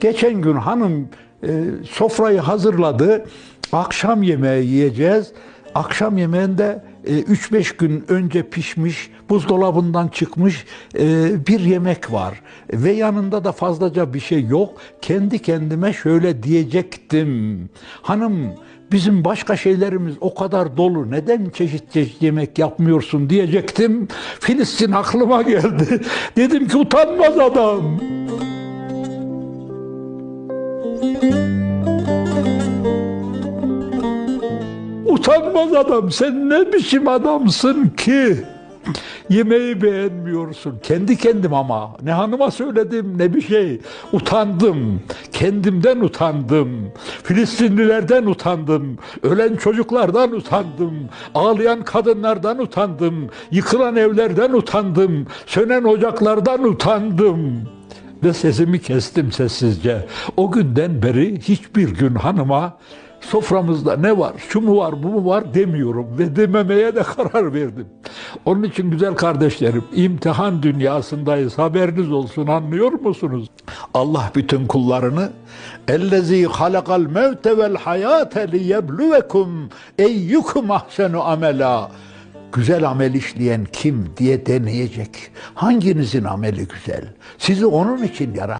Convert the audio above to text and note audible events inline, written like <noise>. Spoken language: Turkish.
Geçen gün hanım e, sofrayı hazırladı. Akşam yemeği yiyeceğiz. Akşam yemeğinde e, 3-5 gün önce pişmiş, buzdolabından çıkmış e, bir yemek var. Ve yanında da fazlaca bir şey yok. Kendi kendime şöyle diyecektim. Hanım bizim başka şeylerimiz o kadar dolu. Neden çeşit çeşit yemek yapmıyorsun diyecektim. Filistin aklıma geldi. <laughs> Dedim ki utanmaz adam. Utanmaz adam sen ne biçim adamsın ki? Yemeği beğenmiyorsun. Kendi kendim ama. Ne hanıma söyledim ne bir şey. Utandım. Kendimden utandım. Filistinlilerden utandım. Ölen çocuklardan utandım. Ağlayan kadınlardan utandım. Yıkılan evlerden utandım. Sönen ocaklardan utandım. Ve sesimi kestim sessizce. O günden beri hiçbir gün hanıma soframızda ne var, şu mu var, bu mu var demiyorum ve dememeye de <laughs> karar verdim. Onun için güzel kardeşlerim, imtihan dünyasındayız. Haberiniz olsun, anlıyor musunuz? Allah bütün kullarını ellezî halakal mevte vel hayâte liyebluvekum eyyukum ahsenu amela güzel amel işleyen kim diye deneyecek. Hanginizin ameli güzel? Sizi onun için yarattı.